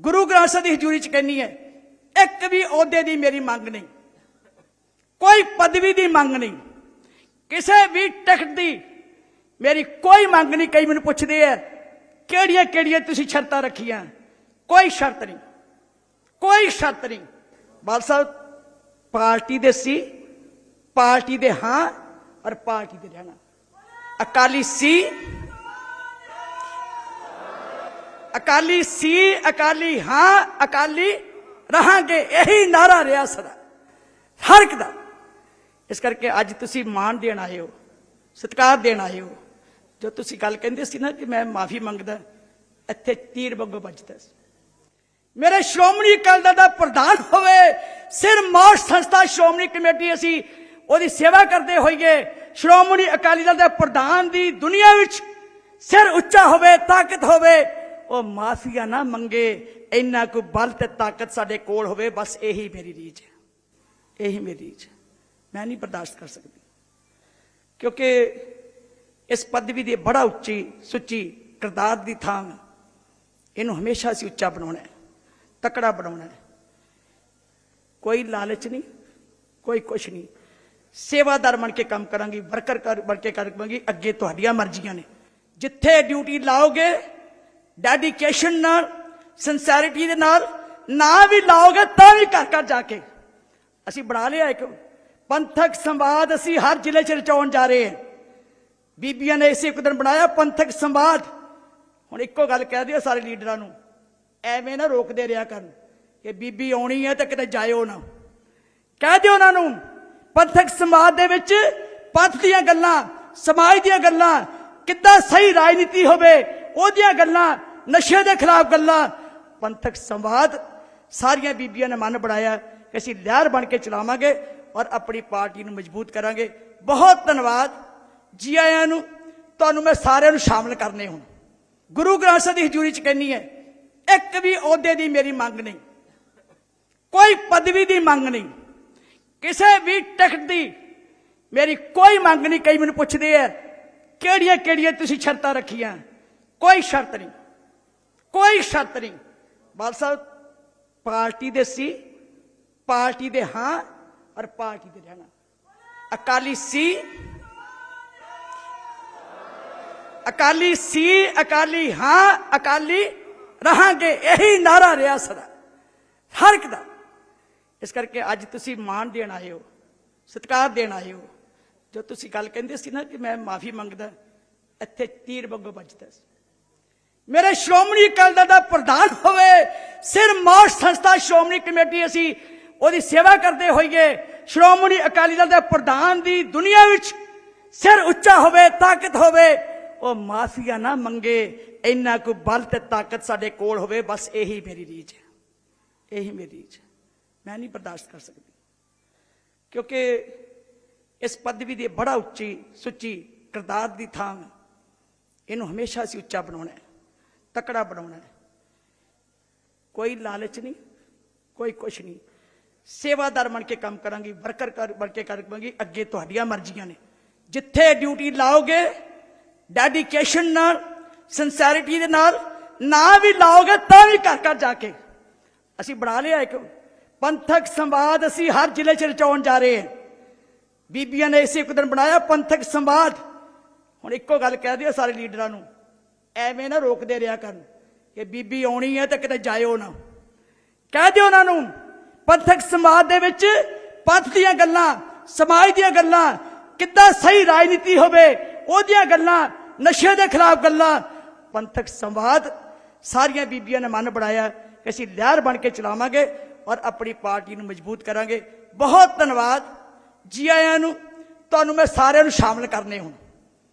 ਗੁਰੂ ਗ੍ਰੰਥ ਸਾਹਿਬ ਦੀ ਹਜ਼ੂਰੀ ਚ ਕਹਿੰਨੀ ਹੈ, ਇੱਕ ਵੀ ਅਹੁਦੇ ਦੀ ਮੇਰੀ ਮੰਗ ਨਹੀਂ, ਕੋਈ ਪਦਵੀ ਦੀ ਮੰਗ ਨਹੀਂ, ਕਿਸੇ ਵੀ ਟਿਕਟ ਦੀ ਮੇਰੀ ਕੋਈ ਮੰਗ ਨਹੀਂ। ਕਈ ਮੈਨੂੰ ਪੁੱਛਦੇ ਆ, ਕਿਹੜੀਆਂ ਕਿਹੜੀਆਂ ਤੁਸੀਂ ਸ਼ਰਤਾਂ ਰੱਖੀਆਂ? ਕੋਈ ਸ਼ਰਤ ਨਹੀਂ, ਕੋਈ ਸ਼ਰਤ ਨਹੀਂ। ਬਾਲ ਸਾਹਿਬ, ਪਾਰਟੀ ਦੇ ਸੀ, ਪਾਰਟੀ ਦੇ ਹਾਂ ਔਰ ਪਾਰਟੀ ਦੇ ਰਹਿਣਾ। ਅਕਾਲੀ ਸੀ ਅਕਾਲੀ ਸੀ, ਅਕਾਲੀ ਹਾਂ, ਅਕਾਲੀ ਰਹਾਂਗੇ, ਇਹੀ ਨਾਰਾ ਰਿਹਾ ਸਦਾ। ਹਰ ਇੱਕ ਦਾ। ਇਸ ਕਰਕੇ ਅੱਜ ਤੁਸੀਂ ਮਾਣ ਦੇਣ ਆਏ ਹੋ, ਸਤਿਕਾਰ ਦੇਣ ਆਏ ਹੋ। ਜੋ ਤੁਸੀਂ ਗੱਲ ਕਹਿੰਦੇ ਸੀ ਨਾ ਕਿ ਮੈਂ ਮਾਫੀ ਮੰਗਦਾ, ਇੱਥੇ ਤੀਰ ਵਾਂਗੂ ਵੱਜਦਾ ਸੀ। ਮੇਰੇ ਸ਼੍ਰੋਮਣੀ ਅਕਾਲੀ ਦਲ ਦਾ ਪ੍ਰਧਾਨ ਹੋਵੇ, ਸਿਰ ਮਾਰਚ ਸੰਸਥਾ ਸ਼੍ਰੋਮਣੀ ਕਮੇਟੀ ਅਸੀਂ ਉਹਦੀ ਸੇਵਾ ਕਰਦੇ ਹੋਈਏ, ਸ਼੍ਰੋਮਣੀ ਅਕਾਲੀ ਦਲ ਦੇ ਪ੍ਰਧਾਨ ਦੀ ਦੁਨੀਆ ਵਿੱਚ ਸਿਰ ਉੱਚਾ ਹੋਵੇ, ਤਾਕਤ ਹੋਵੇ ਉਹ ਮਾਫੀਆ ਨਾ ਮੰਗੇ, ਇੰਨਾ ਕੋ ਬਲ ਤੇ ਤਾਕਤ ਸਾਡੇ ਕੋਲ ਹੋਵੇ, ਬਸ ਇਹੀ ਮੇਰੀ ਰੀਝ ਹੈ। ਇਹੀ ਮੇਰੀ ਰੀਝ ਹੈ। ਮੈਂ ਨਹੀਂ ਬਰਦਾਸ਼ਤ ਕਰ ਸਕਦੀ। ਕਿਉਂਕਿ ਇਸ ਪਦਵੀ ਦੀ ਬੜਾ ਉੱਚੀ, ਸੁੱਚੀ ਕਿਰਦਾਰ ਦੀ ਥਾਂ ਇਹਨੂੰ ਹਮੇਸ਼ਾ ਅਸੀਂ ਉੱਚਾ ਬਣਾਉਣਾ ਹੈ, ਤਕੜਾ ਬਣਾਉਣਾ ਹੈ। ਕੋਈ ਲਾਲਚ ਨਹੀਂ, ਕੋਈ ਕੁਛ ਨਹੀਂ। ਸੇਵਾਦਾਰ ਬਣ ਕੇ ਕੰਮ ਕਰਾਂਗੀ, ਵਰਕਰ ਕਰ- ਬਣ ਕੇ ਕਰਾਂਗੀ, ਅੱਗੇ ਤੁਹਾਡੀਆਂ ਮਰਜ਼ੀਆਂ ਨੇ। ਜਿੱਥੇ ਡਿਊਟੀ ਲਾਓਗੇ ਡੈਡੀਕੇਸ਼ਨ ਨਾਲ ਸਿੰਸੈਰਿਟੀ ਦੇ ਨਾਲ, ਨਾ ਵੀ ਲਾਓਗੇ ਤਾਂ ਵੀ ਘਰ ਘਰ ਜਾ ਕੇ। ਅਸੀਂ ਬਣਾ ਲਿਆ ਇੱਕ ਪੰਥਕ ਸੰਵਾਦ ਅਸੀਂ ਹਰ ਜ਼ਿਲ੍ਹੇ 'ਚ ਰਚਾਉਣ ਜਾ ਰਹੇ ਹਾਂ। ਬੀਬੀਆਂ ਨੇ ਇਸੇ ਇੱਕ ਦਿਨ ਬਣਾਇਆ ਪੰਥਕ ਸੰਵਾਦ। ਹੁਣ ਇੱਕੋ ਗੱਲ ਕਹਿ ਦਿਓ ਸਾਰੇ ਲੀਡਰਾਂ ਨੂੰ, ਐਵੇਂ ਨਾ ਰੋਕਦੇ ਰਿਹਾ ਕਰਨ ਕਿ ਬੀਬੀ ਆਉਣੀ ਹੈ ਤਾਂ ਕਿਤੇ ਜਾਇਓ ਨਾ। ਕਹਿ ਦਿਓ ਉਹਨਾਂ ਨੂੰ, ਪੰਥਕ ਸੰਵਾਦ ਦੇ ਵਿੱਚ ਪੰਥ ਦੀਆਂ ਗੱਲਾਂ, ਸਮਾਜ ਦੀਆਂ ਗੱਲਾਂ, ਕਿੱਦਾਂ ਸਹੀ ਰਾਜਨੀਤੀ ਹੋਵੇ, ਉਹਦੀਆਂ ਗੱਲਾਂ ਨਸ਼ੇ ਦੇ ਖਿਲਾਫ ਗੱਲਾਂ, ਪੰਥਕ ਸੰਵਾਦ, ਸਾਰੀਆਂ ਬੀਬੀਆਂ ਨੇ ਮਨ ਬਣਾਇਆ ਕਿ ਅਸੀਂ ਲਹਿਰ ਬਣ ਕੇ ਚਲਾਵਾਂਗੇ ਔਰ ਆਪਣੀ ਪਾਰਟੀ ਨੂੰ ਮਜ਼ਬੂਤ ਕਰਾਂਗੇ। ਬਹੁਤ ਧੰਨਵਾਦ ਜੀ ਆਇਆਂ ਨੂੰ। ਤੁਹਾਨੂੰ ਮੈਂ ਸਾਰਿਆਂ ਨੂੰ ਸ਼ਾਮਲ ਕਰਨੇ ਹੁਣ। ਗੁਰੂ ਗ੍ਰੰਥ ਸਾਹਿਬ ਦੀ ਹਜ਼ੂਰੀ ਚ ਕਹਿੰਨੀ ਹੈ, ਇੱਕ ਵੀ ਅਹੁਦੇ ਦੀ ਮੇਰੀ ਮੰਗ ਨਹੀਂ, ਕੋਈ ਪਦਵੀ ਦੀ ਮੰਗ ਨਹੀਂ, ਕਿਸੇ ਵੀ ਟਿਕਟ ਦੀ ਮੇਰੀ ਕੋਈ ਮੰਗ ਨਹੀਂ। ਕਈ ਮੈਨੂੰ ਪੁੱਛਦੇ ਆ ਕਿਹੜੀਆਂ ਕਿਹੜੀਆਂ ਤੁਸੀਂ ਸ਼ਰਤਾਂ ਰੱਖੀਆਂ? ਕੋਈ ਸ਼ਰਤ ਨਹੀਂ। ਕੋਈ ਬਾਲ ਸਾਹਿਬ, ਪਾਰਟੀ ਦੇ ਸੀ, ਪਾਰਟੀ ਦੇ ਹਾਂ ਔਰ ਪਾਰਟੀ ਦੇ ਰਹਿਣਾ। ਅਕਾਲੀ ਸੀ ਅਕਾਲੀ ਸੀ, ਅਕਾਲੀ ਹਾਂ, ਅਕਾਲੀ ਰਹਾਂਗੇ, ਇਹੀ ਨਾਰਾ ਰਿਹਾ ਸਦਾ। ਹਰ ਇੱਕ ਦਾ। ਇਸ ਕਰਕੇ ਅੱਜ ਤੁਸੀਂ ਮਾਣ ਦੇਣ ਆਏ ਹੋ, ਸਤਿਕਾਰ ਦੇਣ ਆਏ ਹੋ। ਜੋ ਤੁਸੀਂ ਗੱਲ ਕਹਿੰਦੇ ਸੀ ਨਾ ਕਿ ਮੈਂ ਮਾਫੀ ਮੰਗਦਾ, ਇੱਥੇ ਤੀਰ ਵਾਂਗੂ ਵੱਜਦਾ ਸੀ। ਮੇਰੇ ਸ਼੍ਰੋਮਣੀ ਅਕਾਲੀ ਦਲ ਦਾ ਪ੍ਰਧਾਨ ਹੋਵੇ, ਸਿਰ ਮਾਰਚ ਸੰਸਥਾ ਸ਼੍ਰੋਮਣੀ ਕਮੇਟੀ ਅਸੀਂ ਉਹਦੀ ਸੇਵਾ ਕਰਦੇ ਹੋਈਏ, ਸ਼੍ਰੋਮਣੀ ਅਕਾਲੀ ਦਲ ਦੇ ਪ੍ਰਧਾਨ ਦੀ ਦੁਨੀਆ ਵਿੱਚ ਸਿਰ ਉੱਚਾ ਹੋਵੇ, ਤਾਕਤ ਹੋਵੇ, ਉਹ ਮਾਫੀਆ ਨਾ ਮੰਗੇ, ਇੰਨਾ ਕੋ ਬਲ ਤੇ ਤਾਕਤ ਸਾਡੇ ਕੋਲ ਹੋਵੇ, ਬਸ ਇਹੀ ਮੇਰੀ ਰੀਝ ਹੈ। ਇਹੀ ਮੇਰੀ ਰੀਝ ਹੈ। ਮੈਂ ਨਹੀਂ ਬਰਦਾਸ਼ਤ ਕਰ ਸਕਦੀ। ਕਿਉਂਕਿ ਇਸ ਪਦਵੀ ਦੀ ਬੜਾ ਉੱਚੀ, ਸੁੱਚੀ ਕਿਰਦਾਰ ਦੀ ਥਾਂ ਇਹਨੂੰ ਹਮੇਸ਼ਾ ਅਸੀਂ ਉੱਚਾ ਬਣਾਉਣਾ ਹੈ। ਤਕੜਾ ਬਣਾਉਣਾ ਹੈ। ਕੋਈ ਲਾਲਚ ਨਹੀਂ, ਕੋਈ ਕੁਛ ਨਹੀਂ। ਸੇਵਾਦਾਰ ਬਣ ਕੇ ਕੰਮ ਕਰਾਂਗੀ, ਵਰਕਰ ਕਰ- ਬਣ ਕੇ ਕਰਾਂਗੀ, ਅੱਗੇ ਤੁਹਾਡੀਆਂ ਮਰਜ਼ੀਆਂ ਨੇ। ਜਿੱਥੇ ਡਿਊਟੀ ਲਾਓਗੇ, ਡੈਡੀਕੇਸ਼ਨ ਨਾਲ ਸਿੰਸੈਰਿਟੀ ਦੇ ਨਾਲ, ਨਾ ਵੀ ਲਾਓਗੇ, ਤਾਂ ਵੀ ਘਰ ਘਰ ਜਾ ਕੇ। ਅਸੀਂ ਬਣਾ ਲਿਆ ਇੱਕ ਪੰਥਕ ਸੰਵਾਦ, ਅਸੀਂ ਹਰ ਜ਼ਿਲ੍ਹੇ 'ਚ ਰਚਾਉਣ ਜਾ ਰਹੇ ਹਾਂ। ਬੀਬੀਆਂ ਨੇ ਇਸੇ ਇੱਕ ਦਿਨ ਬਣਾਇਆ ਪੰਥਕ ਸੰਵਾਦ। ਹੁਣ ਇੱਕੋ ਗੱਲ ਕਹਿ ਦਿਓ ਸਾਰੇ ਲੀਡਰਾਂ ਨੂੰ ਐਵੇਂ ਨਾ ਰੋਕਦੇ ਰਿਹਾ ਕਰਨ ਕਿ ਬੀਬੀ ਆਉਣੀ ਹੈ ਤਾਂ ਕਿਤੇ ਜਾਇਓ ਨਾ। ਕਹਿ ਦਿਓ ਉਹਨਾਂ ਨੂੰ, ਪੰਥਕ ਸਮਾਜ ਦੇ ਵਿੱਚ ਪੰਥ ਦੀਆਂ ਗੱਲਾਂ, ਸਮਾਜ ਦੀਆਂ ਗੱਲਾਂ, ਕਿੱਦਾਂ ਸਹੀ ਰਾਜਨੀਤੀ ਹੋਵੇ, ਉਹਦੀਆਂ ਗੱਲਾਂ, ਨਸ਼ੇ ਦੇ ਖਿਲਾਫ ਗੱਲਾਂ। ਪੰਥਕ ਸੰਵਾਦ ਸਾਰੀਆਂ ਬੀਬੀਆਂ ਨੇ ਮਨ ਬਣਾਇਆ ਕਿ ਅਸੀਂ ਲਹਿਰ ਬਣ ਕੇ ਚਲਾਵਾਂਗੇ ਔਰ ਆਪਣੀ ਪਾਰਟੀ ਨੂੰ ਮਜ਼ਬੂਤ ਕਰਾਂਗੇ। ਬਹੁਤ ਧੰਨਵਾਦ ਜੀ ਆਇਆਂ ਨੂੰ। ਤੁਹਾਨੂੰ ਮੈਂ ਸਾਰਿਆਂ ਨੂੰ ਸ਼ਾਮਲ ਕਰਨੇ ਹੁਣ।